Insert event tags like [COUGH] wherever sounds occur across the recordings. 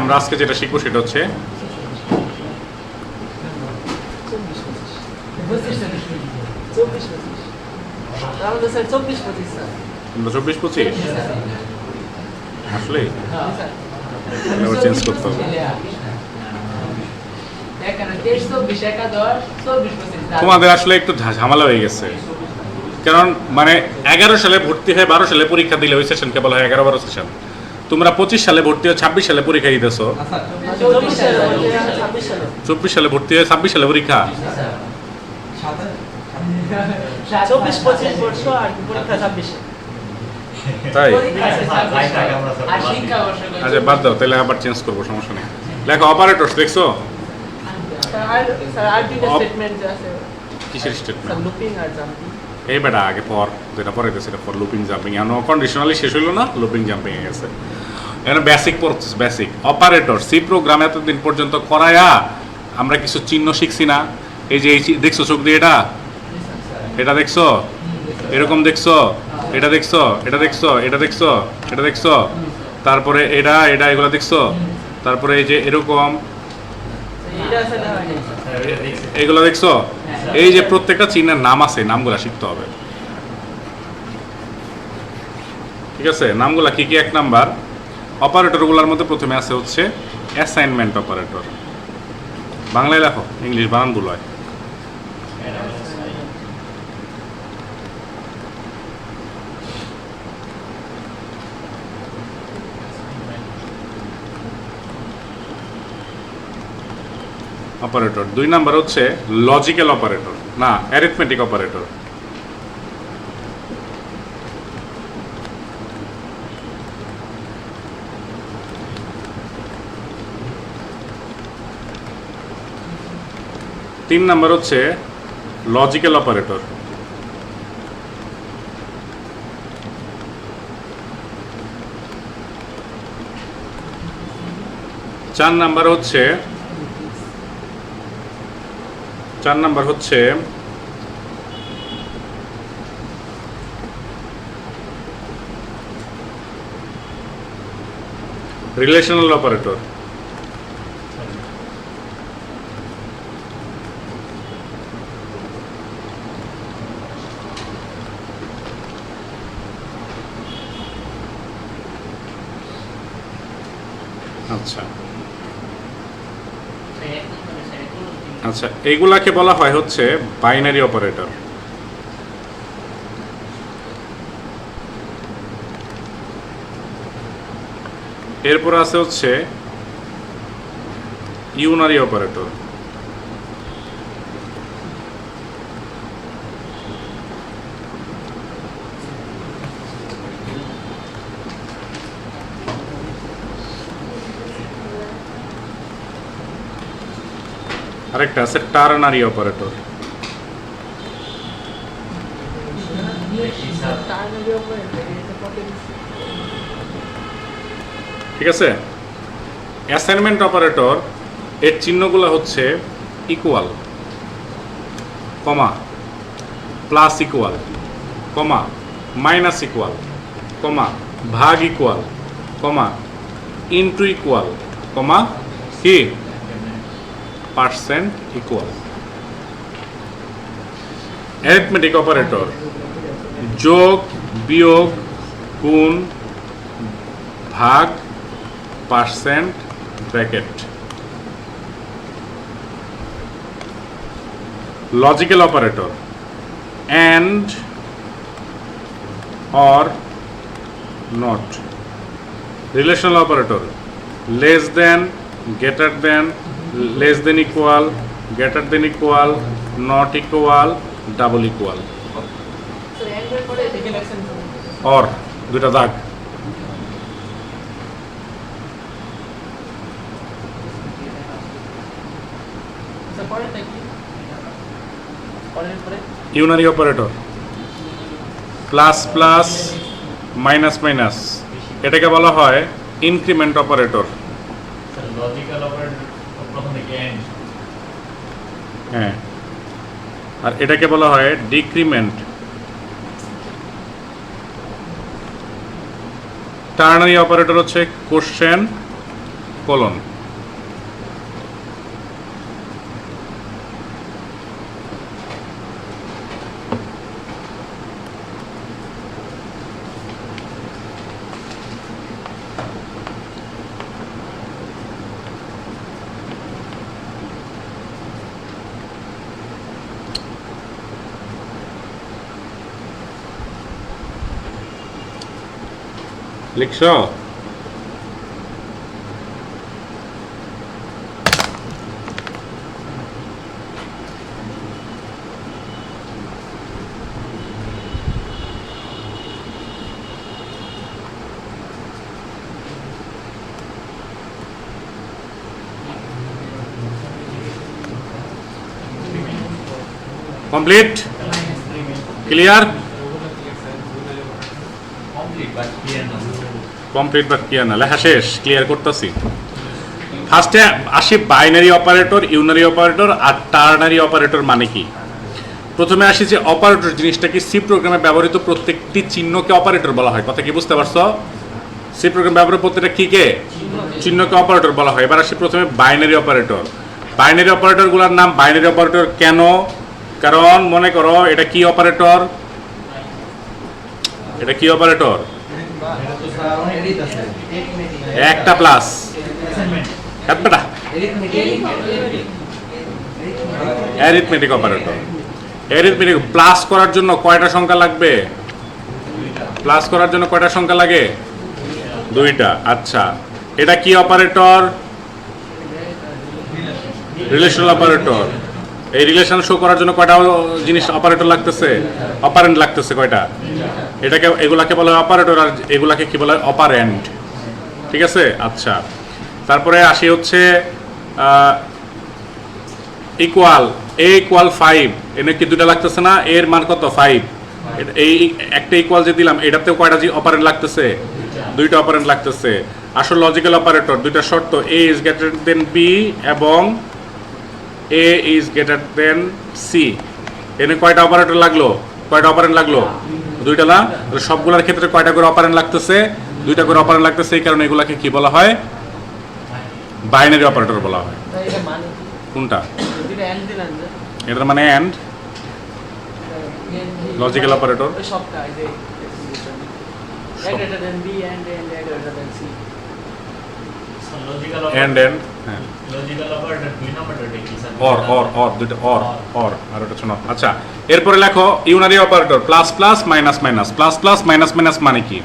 আমরা আজকে যেটা শিখব সেটা হচ্ছে চব্বিশ পঁচিশ। আসলে? চেঞ্জ করতে হবে। তোমাদের আসলে একটু ঝামেলা হয়ে গেছে। কারণ মানে এগারো সালে ভর্তি হয়ে বারো সালে পরীক্ষা দিলে ওই সেশনকে বলা হয় এগারো বারো সেশন তোমরা পঁচিশ সালে ভর্তি হয়ে ছাব্বিশ সালে পরীক্ষা দিতেছো? চব্বিশ সালে ভর্তি হয়ে ছাব্বিশ সালে পরীক্ষা? তাই? আচ্ছা বাদ দাও তাহলে আবার চেঞ্জ করব সমস্যা নেই। লেখো অপারেটরস দেখছ? কিসের স্টেটমেন্ট এই বেটা আগে পর যেটা পরে গেছে সেটা পর লুপিং জাম্পিং এখনও কন্ডিশনালি শেষ হইল না লুপিং জাম্পিং এ গেছে। এখানে বেসিক পড়ছিস বেসিক অপারেটর সি প্রোগ্রাম এতদিন পর্যন্ত করায়া আমরা কিছু চিহ্ন শিখছি না। এই যে এই দেখছ চোখ দিয়ে এটা? এটা দেখছ? এরকম দেখছ? এটা দেখছ? এটা দেখছ? এটা দেখছ? এটা দেখছ? তারপরে এটা এটা এগুলো দেখছ? তারপরে এই যে এরকম। এগুলো দেখছ? এই যে প্রত্যেকটা চিহ্নের নাম আছে, নামগুলো শিখতে হবে। ঠিক আছে? নামগুলো কি কি? এক নাম্বার, অপারেটরগুলোর মধ্যে প্রথমে আছে হচ্ছে অ্যাসাইনমেন্ট অপারেটর বাংলায় লেখো, ইংলিশ বানানগুলো হয়। অপারেটর। দুই নাম্বার হচ্ছে লজিক্যাল অপারেটর, না অ্যারিথমেটিক অপারেটর তিন নাম্বার হচ্ছে লজিক্যাল অপারেটর। চার নাম্বার হচ্ছে চার নাম্বার হচ্ছে রিলেশনাল অপারেটর আচ্ছা আচ্ছা এইগুলাকে বলা হয় হচ্ছে বাইনারি অপারেটর। এরপর আছে হচ্ছে ইউনারি অপারেটর। আরেকটা আছে, টার্নারি অপারেটর। ঠিক আছে? অ্যাসাইনমেন্ট অপারেটর এর চিহ্নগুলো হচ্ছে equal comma plus equal comma minus equal comma, ভাগ equal comma into equal comma, কি? পার্সেন্ট ইকুয়াল অ্যারিথমেটিক অপারেটর যোগ, বিয়োগ, গুণ, ভাগ percent bracket logical operator and or not relational operator less than greater than less than equal greater than equal not equal double equal or দুটা দাগ। Unary operator plus plus minus minus এটাকে বলা হয় increment operator logical operator হ্যাঁ। আর এটাকে বলা হয় decrement. Ternary operator হচ্ছে question colon. লিখছ complete clear Complete, but clear now. Complete বা ক্লিয়ার না লেখা শেষ ক্লিয়ার করতেছি। ফার্স্টে আসি বাইনারি অপারেটর ইউনারি অপারেটর আর টার্নারি অপারেটর মানে কি? প্রথমে আসি যে অপারেটর জিনিসটা কি সি প্রোগ্রামে ব্যবহৃত প্রত্যেকটি চিহ্নকে অপারেটর বলা হয়। কথা কি বুঝতে পারছ? সি প্রোগ্রাম ব্যবহার প্রত্যেকটা কি কে? চিহ্নকে অপারেটর বলা হয়। এবার আসি প্রথমে বাইনারি অপারেটর বাইনারি অপারেটরগুলোর নাম বাইনারি অপারেটর কেন? কারণ মনে করো, এটা কি অপারেটর এটা কি অপারেটর একটা প্লাস বেটা অ্যারিথমেটিক অপারেটর অ্যারিথমেটিক প্লাস করার জন্য কয়টা সংখ্যা লাগবে? প্লাস করার জন্য কয়টা সংখ্যা লাগে? দুইটা। আচ্ছা। এটা কি অপারেটর রিলেশনাল অপারেটর এই রিলেশন শো করার জন্য কয়টা জিনিস অপারেটর লাগতেছে? অপারেন্ট লাগতেছে কয়টা? এটাকে, এগুলাকে বলা হয় অপারেটর আর এগুলাকে কি বলা? হয় অপারেন্ট ঠিক আছে? আচ্ছা। তারপরে আসি হচ্ছে ইকুয়াল এ ইকুয়াল ফাইভ এনে কি দুটা লাগতেছে না? এর মান কত? ফাইভ এই একটা ইকুয়াল যে দিলাম, এটাতেও কয়টা জি অপারেন্ট লাগতেছে? দুইটা অপারেন্ট লাগতেছে। আসল লজিক্যাল অপারেটর দুইটা শর্ত A is greater than B এবং A is greater than C এনে কয়টা অপারেটর লাগল কয়টা অপারেন্ট লাগল দুইটা না সবগুলোর ক্ষেত্রে কয়টা করে অপারেন্ট লাগতেছে দুইটা করে অপারেন্ট লাগতেছে এই কারণে এগুলাকে কি বলা হয় বাইনারি অপারেটর বলা হয় মানে? কোনটা এটার মানে অ্যান্ড operator? ওই সবটা, অ্যান্ড অ্যান্ড হ্যাঁ অর অর অর দুটো অর অর আর ওটা শোনো। আচ্ছা এরপরে লেখো unary operator plus plus minus minus plus plus minus minus মানে কি?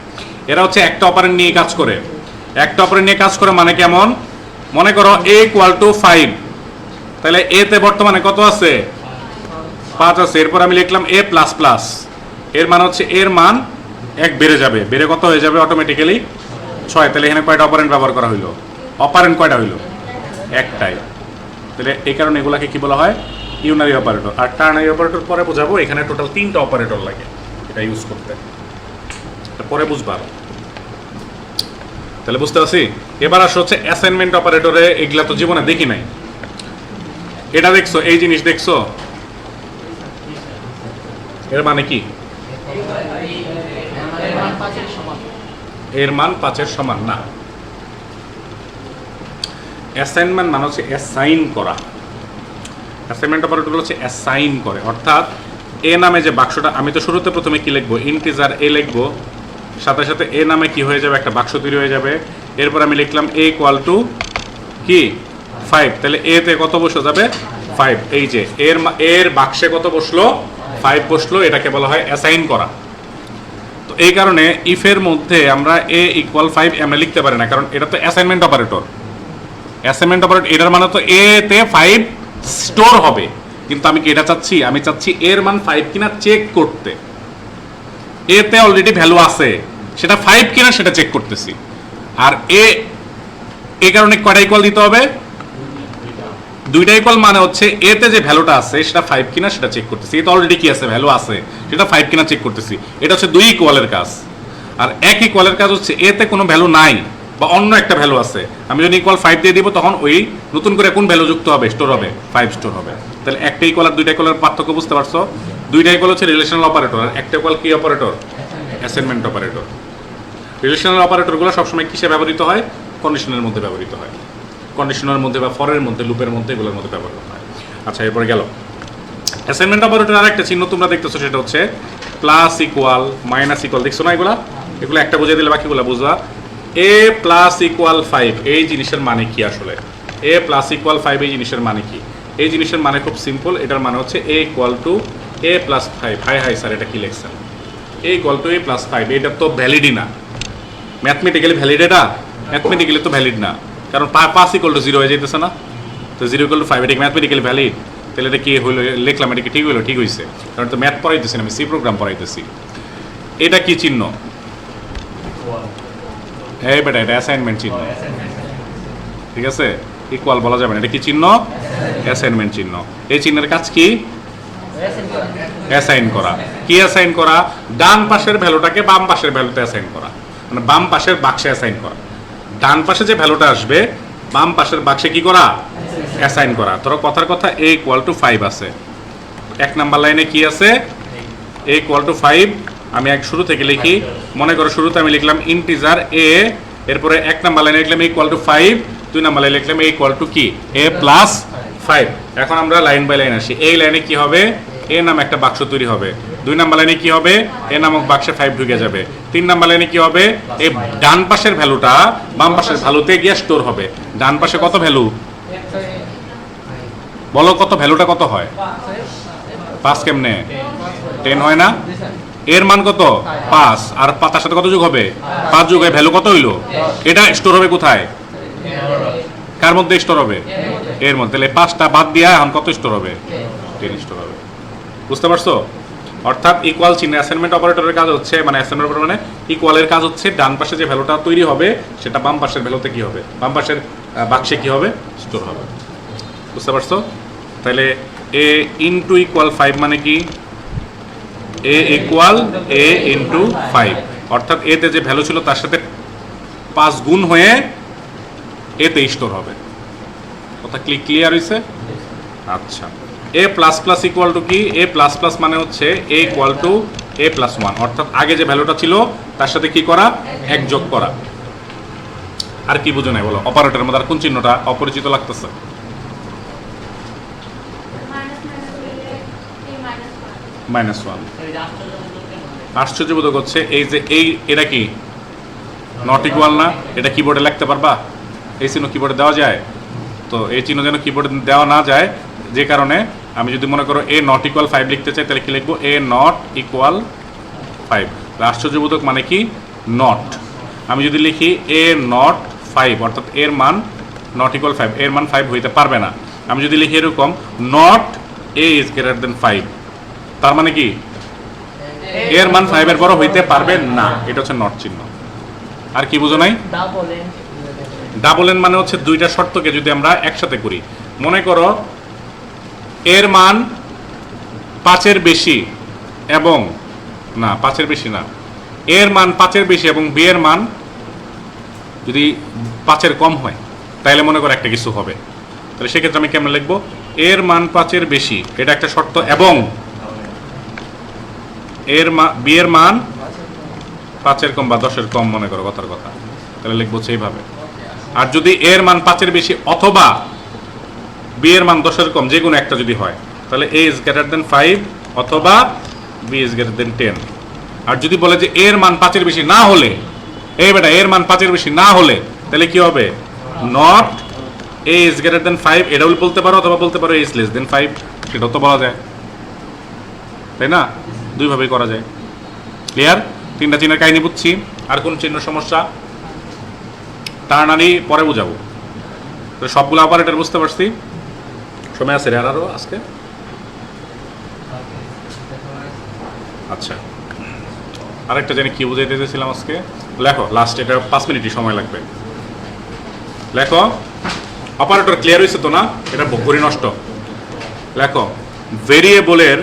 এরা হচ্ছে একটা অপারেন্ট নিয়ে কাজ করে। একটা অপারেন্ট নিয়ে কাজ করে মানে কেমন? মনে করো এ ইকুয়াল টু ফাইভ তাহলে এ তে বর্তমানে কত আছে? পাঁচ আছে। এরপর আমি লিখলাম এ প্লাস প্লাস এর মান হচ্ছে এর মান এক বেড়ে যাবে। বেড়ে কত হয়ে যাবে অটোমেটিক্যালি ছয়। তাহলে এখানে কয়টা অপারেন্ট ব্যবহার করা হইল? অপারেন্ট কয়টা হইল? একটাই। তাহলে এই কারণে এগুলাকে কি বলা হয়? Unary operator. আর টার্নারি অপারেটর পরে বোঝাবো, এখানে টোটাল তিনটা অপারেটর লাগে এটা ইউজ করতে। পরে বুঝবা। তাহলে বুঝতে পারছি? এবার আসো হচ্ছে অ্যাসাইনমেন্ট অপারেটরে এগুলা তো জীবনে দেখি নাই। এটা দেখছ? এই জিনিস দেখছ? এর মানে কি? এর মান পাঁচের সমান। মান না। অ্যাসাইনমেন্ট মানে হচ্ছে অ্যাসাইন করা। অ্যাসাইনমেন্ট অপারেটর হচ্ছে অ্যাসাইন করে। অর্থাৎ এ নামে যে বাক্সটা, আমি তো শুরুতে প্রথমে কি লিখব? ইন্টিজার এ লিখব। সাথে সাথে এ নামে কি হয়ে যাবে? একটা বাক্স তৈরি হয়ে যাবে। এরপর আমি লিখলাম এ ইকুয়াল টু কি? ফাইভ তাহলে এ তে কত বসে যাবে? ফাইভ এই যে, এর এর বাক্সে কত বসল? ফাইভ বসল, এটাকে বলা হয় অ্যাসাইন করা। তো এই কারণে ইফের মধ্যে আমরা এ ইকুয়াল ফাইভ আমরা লিখতে পারি না, কারণ এটা তো অ্যাসাইনমেন্ট অপারেটর অ্যাসাইনমেন্ট অপারেটর, এটার মানে তো এ তে ফাইভ স্টোর হবে। কিন্তু আমি কি এটা চাচ্ছি, আমি চাচ্ছি এর মান ফাইভ কিনা চেক করতে। এতে অলরেডি ভ্যালু আছে। সেটা ফাইভ কিনা সেটা চেক করতেছি। আর এ এই কারণে কয়টা ইকুয়াল দিতে হবে? দুইটা ইকুয়াল মানে হচ্ছে এতে যে ভ্যালুটা আছে, সেটা ফাইভ কিনা সেটা চেক করতেছি। এটা অলরেডি কি আছে? ভ্যালু আছে। সেটা ফাইভ কিনা চেক করতেছি। এটা হচ্ছে দুই ইকুয়ালের কাজ। আর এক ইকুয়ালের কাজ হচ্ছে এতে কোনো ভ্যালু নাই। বা অন্য একটা ভ্যালু আছে। আমি যদি ইকুয়াল ফাইভ দিয়ে দিব, তখন ওই নতুন করে কোন ভ্যালু যুক্ত হবে? স্টোর হবে। ফাইভ স্টোর হবে। তাহলে একটা ইকুয়াল আর দুইটা ইকুয়ালের পার্থক্য বুঝতে পারছ? দুইটা ইকুয়াল হচ্ছে রিলেশনাল অপারেটর আর একটা ইকুয়াল কি অপারেটর অ্যাসাইনমেন্ট অপারেটর রিলেশনাল অপারেটরগুলো সবসময় কিসে ব্যবহৃত হয়? কন্ডিশনের মধ্যে ব্যবহৃত হয়। কন্ডিশনের মধ্যে বা ফরের মধ্যে লুপের মধ্যে এগুলোর মধ্যে ব্যবহার করা হয়। আচ্ছা এরপরে গেল। অ্যাসাইনমেন্ট অপারেটর আর একটা চিহ্ন তোমরা দেখতেছো, সেটা হচ্ছে প্লাস ইকুয়াল মাইনাস ইকুয়াল দেখছ না এগুলা? এগুলো একটা বুঝিয়ে দিলে বাকিগুলো বুঝবা। এ প্লাস ইকুয়াল ফাইভ এই জিনিসের মানে কি আসলে? এ প্লাস ইকুয়াল ফাইভ এই জিনিসের মানে কি? এই জিনিসের মানে খুব সিম্পল এটার মানে হচ্ছে a equal to a plus five hi hi sir, এটা কি লেখছেন? A equal to a plus five এটা তো ভ্যালিডই না। ম্যাথমেটিক্যালি ভ্যালিড এটা? ম্যাথমেটিক্যালি তো ভ্যালিড না। কারণ পা- পাঁচ ইকুয়াল টু জিরো হয়ে যেতেছে না। তো জিরো ইকুয়াল টু ফাইভ এটা ম্যাথমেটিক্যালি ভ্যালিড তাহলে এটা কি হইল, লিখলাম, এটা কি ঠিক হইল? ঠিক হয়েছে কারণ তো ম্যাথ পড়াইতেছি না, আমি সি প্রোগ্রাম পড়াইতেছি। এটা কি চিহ্ন? এই বেটা, এটা অ্যাসাইনমেন্ট চিহ্ন। ঠিক আছে? ইকুয়াল বলা যাবে না। এটা কি চিহ্ন? অ্যাসাইনমেন্ট চিহ্ন। এই চিহ্নের কাজ কি? অ্যাসাইন করা। কি অ্যাসাইন করা? ডান পাশের ভ্যালুটাকে বাম পাশের ভ্যালুতে অ্যাসাইন করা। মানে বাম পাশের বাক্সে অ্যাসাইন করা। ডান পাশে যে ভ্যালুটা আসবে, বাম পাশের বাক্সে কি করা? অ্যাসাইন করা। ধরো কথার কথা এ ইকুয়াল টু ফাইভ আছে। এক নাম্বার লাইনে কি আছে? এ ইকুয়াল টু ফাইভ আমি এক শুরু থেকে লিখি? মনে করো শুরুতে আমি লিখলাম ইন্টিজার এ এরপরে এক নাম্বার লাইনে লিখলাম ইকুয়াল টু ফাইভ দুই নাম্বার লাইনে লিখলাম এ ইকুয়াল টু কি? এ প্লাস ফাইভ এখন আমরা লাইন বাই লাইন আসি। এই লাইনে কি হবে? এ নাম একটা বাক্স তৈরি হবে। দুই নাম্বার লাইনে কি হবে? এ নামক বাক্সে ফাইভ ঢুকে যাবে। তিন নাম্বার লাইনে কি হবে? এই ডান পাশের ভ্যালুটা বাম পাশের ভ্যালুতে গিয়ে স্টোর হবে। ডান পাশে কত ভ্যালু বলো কত ভ্যালুটা কত হয়? পাঁচ কেমনে? টেন হয় না? এর মান কত? পাঁচ। আর তার সাথে কত যুগ হবে? পাঁচ যুগ ভ্যালু কত হইল? এটা স্টোর হবে কোথায়? কার মধ্যে স্টোর হবে? এর মধ্যে। তাহলে পাঁচটা বাদ দিয়া এখন কত স্টোর হবে? টেন স্টোর হবে। বুঝতে পারছ? অর্থাৎ ইকুয়াল চিহ্ন অ্যাসাইনমেন্ট অপারেটরের কাজ হচ্ছে মানে অ্যাসাইনমেন্ট অপারেটর মানে ইকুয়ালের কাজ হচ্ছে, ডান পাশে যে ভ্যালুটা তৈরি হবে, সেটা বাম পাশের ভ্যালুতে কি হবে? বাম পাশের বাক্সে কি হবে? স্টোর হবে। বুঝতে পারছ? তাহলে এ ইন্টু ইকুয়াল ফাইভ মানে কি? A equal A into five অর্থাৎ এতে যে ভ্যালু ছিল, তার সাথে পাঁচ গুণ হয়ে এতে স্টোর হবে। কথা ক্লিক ক্লিয়ার হয়েছে আচ্ছা। A plus plus equal to কি? এ প্লাস প্লাস মানে হচ্ছে A equal to A plus one অর্থাৎ আগে যে ভ্যালুটা ছিল, তার সাথে কি করা? এক যোগ করা। আর কি বুঝো নাই বলো? অপারেটরের মধ্যে আর কোন চিহ্নটা অপরিচিত লাগতেছে? Minus one. আশ্চর্যবোধক হচ্ছে এই যে এই, এটা কি? নট ইকুয়াল না? এটা কিবোর্ডে লিখতে পারবা? এই চিহ্ন কিবোর্ডে দেওয়া যায়? তো এই চিহ্ন যেন কিবোর্ডে দেওয়া না যায়, যে কারণে আমি যদি মনে করো এ নট ইকুয়াল ফাইভ লিখতে চাই, তাহলে কি লিখব? এ নট ইকুয়াল ফাইভ আশ্চর্যবোধক মানে কি? নট আমি যদি লিখি এ নট ফাইভ অর্থাৎ এর মান নট ইকুয়াল ফাইভ এর মান ফাইভ হইতে পারবে না। আমি যদি লিখি এরকম not A is greater than five তার মানে কি? এর মান ফাইভের বড় হইতে পারবে না। এটা হচ্ছে নট চিহ্ন। আর কি বুঝো নাই? ডাবল এন মানে হচ্ছে দুইটা শর্তকে যদি আমরা একসাথে করি। মনে করো এর মান পাঁচের বেশি এবং না পাঁচের বেশি না। এর মান পাঁচের বেশি এবং বি এর মান যদি পাঁচের কম হয় তাইলে মনে করো একটা কিছু হবে। তাহলে সেক্ষেত্রে আমি কেমন লিখব? এর মান পাঁচের বেশি। এটা একটা শর্ত এবং এর মা বি মান পাঁচের কম বা দশের কম মনে করো কথার কথা। তাহলে লিখব সেইভাবে। আর যদি এর মান পাঁচের বেশি অথবা বিয়ের মান দশের কম, যে কোনো একটা যদি হয়, তাহলে A is greater than five অথবা B is greater than ten আর যদি বলে যে এর মান পাঁচের বেশি না হলে, এই বেটা, এর মান পাঁচের বেশি না হলে, তাহলে কি হবে? Not A is greater than five এটাও বলতে পারো অথবা বলতে পারো A is less than five সেটাও তো বলা যায়। তাই না? দুইভাবেই করা যায়। ক্লিয়ার তিনটা চিহ্নের কাহিনী বুঝছি। আর কোন চিহ্ন সমস্যা? টার্নারি পরে বুঝাবো। তো সবগুলো অপারেটর বুঝতে পারছি। সময় আছে আর আরও আজকে? আচ্ছা। আরেকটা জানি কি বুঝাইতে চেয়েছিলাম আজকে? লেখো লাস্ট এটা পাঁচ মিনিটই সময় লাগবে। লেখো অপারেটর ক্লিয়ার হয়েছে তো না? এটা ঘড়ি নষ্ট। লেখো ভেরিয়েবলের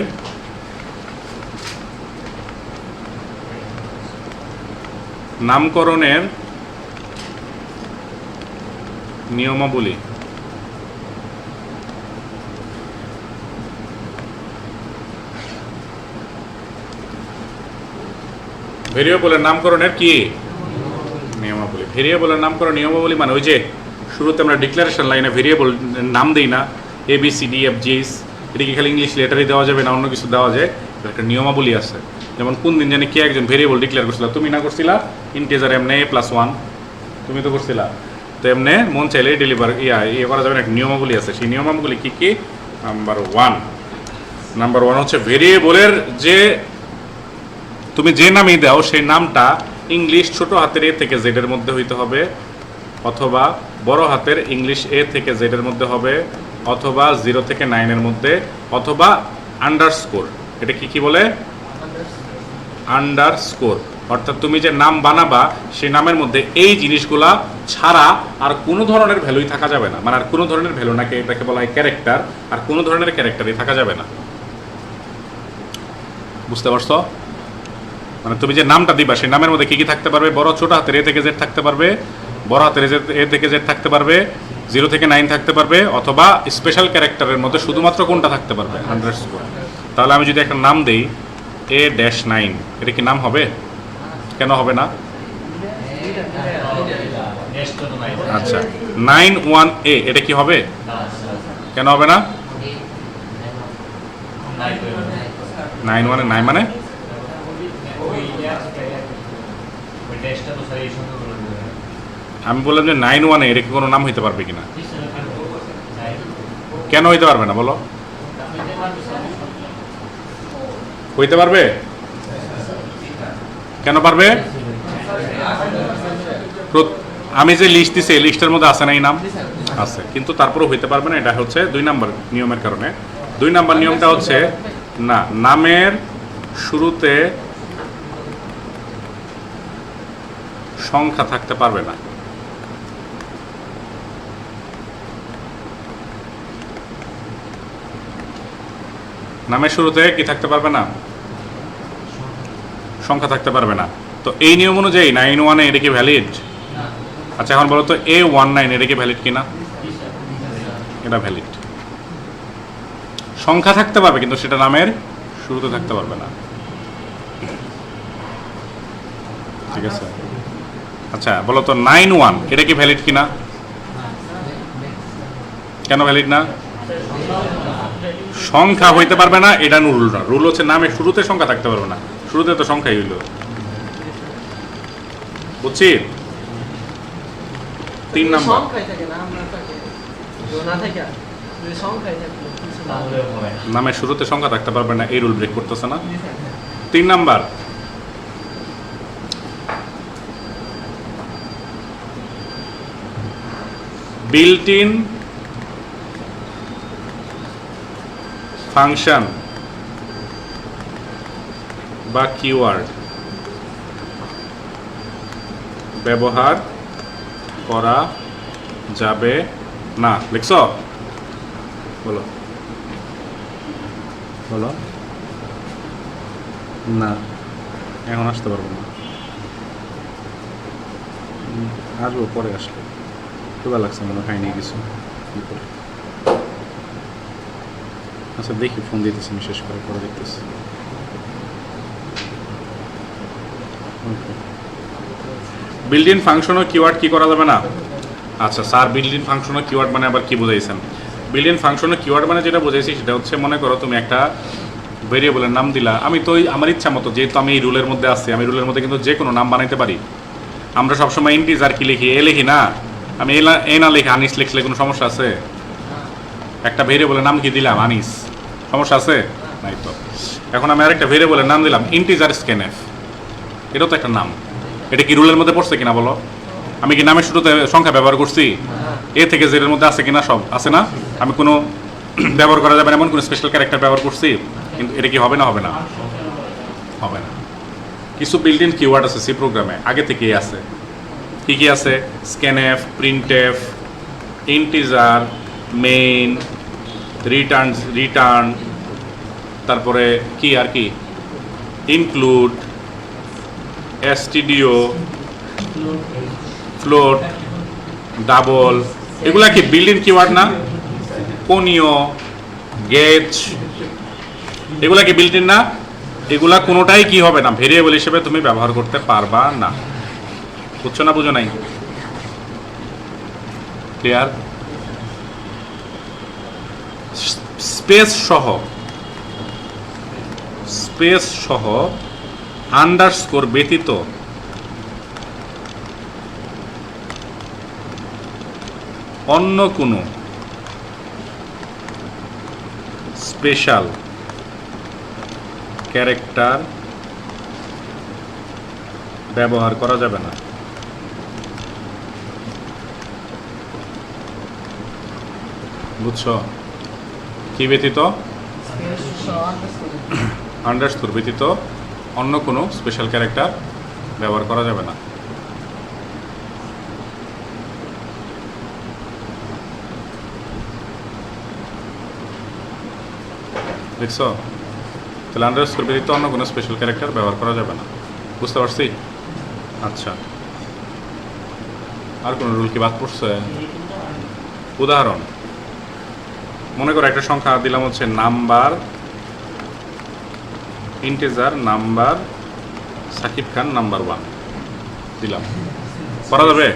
নামকরণের নিয়মাবলী। ভেরিয়েবলের নামকরণের কি? নিয়মাবলী। ভেরিয়েবলের নামকরণ নিয়মাবলী মানে ওই যে শুরুতে আমরা ডিক্লারেশন লাইনে ভেরিয়েবল নাম দিই না A B C D F জিস এটা কি খালি ইংলিশ লেটারই দেওয়া যাবে না, অন্য কিছু দেওয়া যায়। একটা নিয়মাবলী আছে। যেমন কোন দিন জানি কে একজন ভেরিয়েবল ডিক্লেয়ার করছিল, তুমি না করছিলা? ইন্টিজার এমনে এ প্লাস ওয়ান তুমি তো করছিলা। তো এমনে মন চাইলে ডেলিভার ইয়া ইয়ে করা যাবে না নিয়মাবলী আছে। সেই নিয়মাবলী কী কী? নাম্বার ওয়ান নাম্বার ওয়ান হচ্ছে ভেরিয়েবলের যে তুমি যে নামই দাও সেই নামটা ইংলিশ ছোট হাতের এ থেকে জেডের মধ্যে হইতে হবে অথবা বড় হাতের ইংলিশ এ থেকে জেডের মধ্যে হবে অথবা জিরো থেকে নাইনের মধ্যে অথবা আন্ডারস্কোর এটা কি কি বলে? আন্ডারস্কোর অর্থাৎ তুমি যে নাম বানাবা, সেই নামের মধ্যে এই জিনিসগুলা ছাড়া আর কোনো ধরনের ভ্যালুই থাকা যাবে না। মানে আর কোনো ধরনের ভ্যালু নাকি এটাকে বলা হয় ক্যারেক্টার আর কোনো ধরনের ক্যারেক্টারই থাকা যাবে না। বুঝতে পারছ? মানে তুমি যে নামটা দিবা, সেই নামের মধ্যে কি কি থাকতে পারবে? বড়, ছোট, হাতের এ থেকে জেড থাকতে পারবে, বড় হাতের এ থেকে জেড থাকতে পারবে জিরো থেকে নাইন থাকতে পারবে, অথবা স্পেশাল ক্যারেক্টারের মধ্যে শুধুমাত্র কোনটা থাকতে পারবে? হান্ড্রেড স্কোর তাহলে আমি যদি একটা নাম দিই এ ড্যাশ নাইন এটা কি নাম হবে? কেন হবে না? আচ্ছা নাইন ওয়ান এ, এটা কি হবে? কেন হবে না? নাইন ওয়ানে নাই মানে? আমি বললাম যে নাইন ওয়ানে এটা কি কোনো নাম হইতে পারবে কিনা? কেন হইতে পারবে না, বলো? হইতে পারবে? কেন পারবে? আমি যে লিস্ট দিছি, এই লিস্টের মধ্যে আছে না এই নাম? আছে। কিন্তু তারপরেও হইতে পারবে না, এটা হচ্ছে দুই নাম্বার নিয়মের কারণে। দুই নাম্বার নিয়মটা হচ্ছে, না, নামের শুরুতে সংখ্যা থাকতে পারবে না। নামের শুরুতে কি থাকতে পারবে না? সংখ্যা থাকতে পারবে না। তো এই নিয়ম অনুযায়ী নাইন ওয়ানে এটা কি ভ্যালিড আচ্ছা এখন বলো তো এ ওয়ান নাইন এটা কি ভ্যালিড কিনা? এটা ভ্যালিড সংখ্যা থাকতে পারবে, কিন্তু সেটা নামের শুরুতে থাকতে পারবে না। ঠিক আছে। আচ্ছা বলো তো নাইন ওয়ান এটা কি ভ্যালিড কিনা? কেন ভ্যালিড না? সংখ্যা হইতে পারবে না, এটা রুল না। রুল হচ্ছে নামে শুরুতে সংখ্যা থাকতে পারবে না। শুরুতে তো সংখ্যাই হইল। বুঝছি? তিন নাম্বার। নামের শুরুতে সংখ্যা থাকতে পারবে না এই রুল ব্রেক করতেছে না। তিন নাম্বার। বিল্ট ইন ফাংশন বা কিওয়ার্ড ব্যবহার করা যাবে না। লিখছ? বলো। বলো। না, এখন আসতে পারব না। আসব, পরে আসলে ক্ষুদা লাগছে মনে হয়, খাইনি কিছু। আচ্ছা দেখি ফোন দিতেছি আমি, শেষ করে, পরে দেখতেছি। বিল্ড ইন ফাংশন ও কিওয়ার্ড কি করা যাবে না? আচ্ছা স্যার বিল্ড ইন ফাংশন ও কিওয়ার্ড মানে আবার কি বুঝাইছেন? বিল্ড ইন ফাংশন ও কিওয়ার্ড মানে যেটা বুঝাইছি সেটা হচ্ছে মনে করো তুমি একটা ভেরিয়েবলের নাম দিলা। আমি তো আমার ইচ্ছা মতো, যেহেতু আমি এই রুলের মধ্যে আছি, আমি রুলের মধ্যে কিন্তু যে কোনো নাম বানাইতে পারি। আমরা সবসময় ইন্টিজার কি লিখি? এ লিখি না? আমি এ না- লিখে আনিস লিখলে কোনো সমস্যা আছে? একটা ভেরিয়েবলের নাম কি দিলাম? আনিস। সমস্যা আছে? নাই তো। এখন আমি আরেকটা ভেরিয়েবলের নাম দিলাম ইন্টিজার স্ক্যানএফ এটাও তো একটা নাম। এটা কি রুলের মধ্যে পড়ছে কিনা বলো? আমি কি নামের শুরুতে সংখ্যা ব্যবহার করছি? এ থেকে জেডের মধ্যে আছে কিনা সব? আছে না? আমি কোনো [CLEARS THROAT] ব্যবহার করা যাবে না, এমন কোনো স্পেশাল ক্যারেক্টার ব্যবহার করছি? কিন্তু এটা কি হবে না হবে না? হবে না। কিছু বিল্ড কিওয়ার্ড আছে সি প্রোগ্রামে। আগে থেকেই আছে। কী কী আছে? Scanf printf integer main return return তারপরে কি আর কি? ইনক্লুড এসটিডিও ফ্লোট ডাবল এগুলা কি বিল্ডিং কিওয়ার্ড না? কোনিও গেজ এগুলা কি বিল্ডিং না? এগুলা কোনোটাই কি হবে না? ভেরিয়েবল হিসেবে তুমি ব্যবহার করতে পারবা না। বুঝছ না বুঝো নাই? ক্লিয়ার স্পেস সহ স্পেস সহ আন্ডারস্কোর ব্যতীত। অন্য কোনো স্পেশাল ক্যারেক্টার ব্যবহার করা যাবে না। বুঝছ? কি ব্যতীত? আন্ডারস্কোর ব্যতীত। [COUGHS] অন্য কোনো স্পেশাল ক্যারেক্টার ব্যবহার করা যাবে না। দেখছ? তাহলে আন্ডারস্কোর ব্যতীত অন্য কোনো স্পেশাল ক্যারেক্টার ব্যবহার করা যাবে না। বুঝতে পারছি? আচ্ছা। আর কোনো রুল কি বাদ পড়ছে? উদাহরণ। মনে করো একটা সংখ্যা দিলাম হচ্ছে number integer number, Sakib Khan number one. দিলাম। করা যাবে?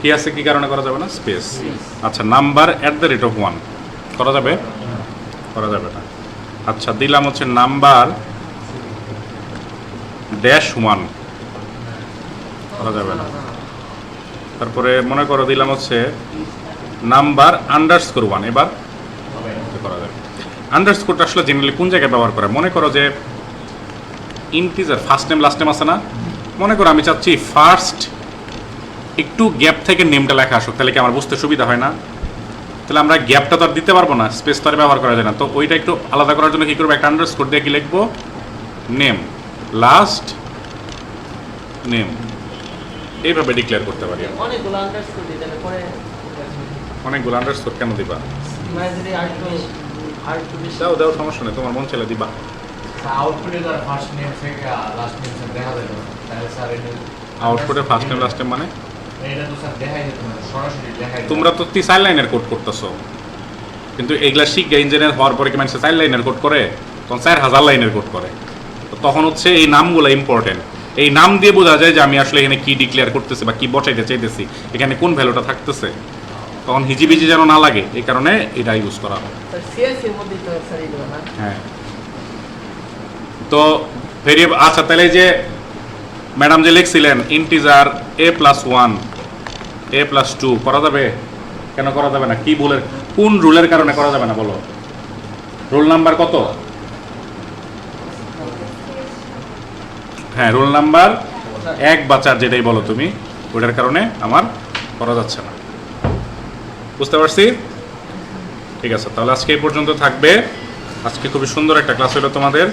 কি আছে, কি কারণে করা যাবে না? স্পেস আচ্ছা number at the rate of one করা যাবে? করা যাবে না। আচ্ছা দিলাম হচ্ছে নাম্বার ড্যাশ ওয়ান করা যাবে না। তারপরে মনে করো দিলাম হচ্ছে নাম্বার আন্ডারস্কোর ওয়ান এবার আন্ডারস্কোরটা আসলে জেনারেলি কোন জায়গায় ব্যবহার করে? মনে করো যে integer first name last name আছে না? মনে করো আমি চাচ্ছি ফার্স্ট একটু গ্যাপ থেকে নেমটা লেখা আসুক তাহলে কি আমার বুঝতে সুবিধা হয় না? তাহলে আমরা গ্যাপটা তো আর দিতে পারব না স্পেস তো আর ব্যবহার করা যায় না। তো ওইটা একটু আলাদা করার জন্য কী করব? একটা আন্ডারস্কোর দিয়ে কি লিখব? নেম লাস্ট নেম এইভাবে ডিক্লেয়ার করতে পারি। অনেকগুলো আন্ডারস্কোর অনেকগুলো কেন দিবা? মানে দাও দাও সমস্যা নেই তোমার মন ছেলে দিবা। আউটপুটে ফার্স্ট নেম থেকে লাস্ট নেম দেখা যাবে। তাহলে স্যার এটা ফার্স্ট নেম লাস্ট নেম মানে? এটা তো স্যার দেখাই সরাসরি দেখাই তোমরা তো লাইনের কোড করতেছো। কিন্তু এগুলা শিখে ইঞ্জিনিয়ার হওয়ার পরে কি মানুষ চার লাইনের কোড করে? তখন চার হাজার লাইনের কোড করে। তো তখন হচ্ছে এই নামগুলো ইম্পর্টেন্ট এই নাম দিয়ে বোঝা যায় যে আমি আসলে এখানে কি ডিক্লেয়ার করতেছি বা কি বসাইতে চাইতেছি। এখানে কোন ভ্যালুটা থাকতেছে? তখন হিজিবিজি যেন না লাগে এই কারণে এটা ইউজ করা হয়। হ্যাঁ। তো ভেরিয়েবল আচ্ছা তাহলে যে ম্যাডাম যে লিখছিলেন integer A plus one A plus two করা যাবে? কেন করা যাবে না? কি বলে কোন রুলের কারণে করা যাবে না বলো? রোল নাম্বার কত? হ্যাঁ রোল নাম্বার এক বা চার যেটাই বলো তুমি ওটার কারণে আমার করা যাচ্ছে না। বুঝতে পারছি? ঠিক আছে, তাহলে আজকে এই পর্যন্ত থাকবে। আজকে খুবই সুন্দর একটা ক্লাস হলো তোমাদের।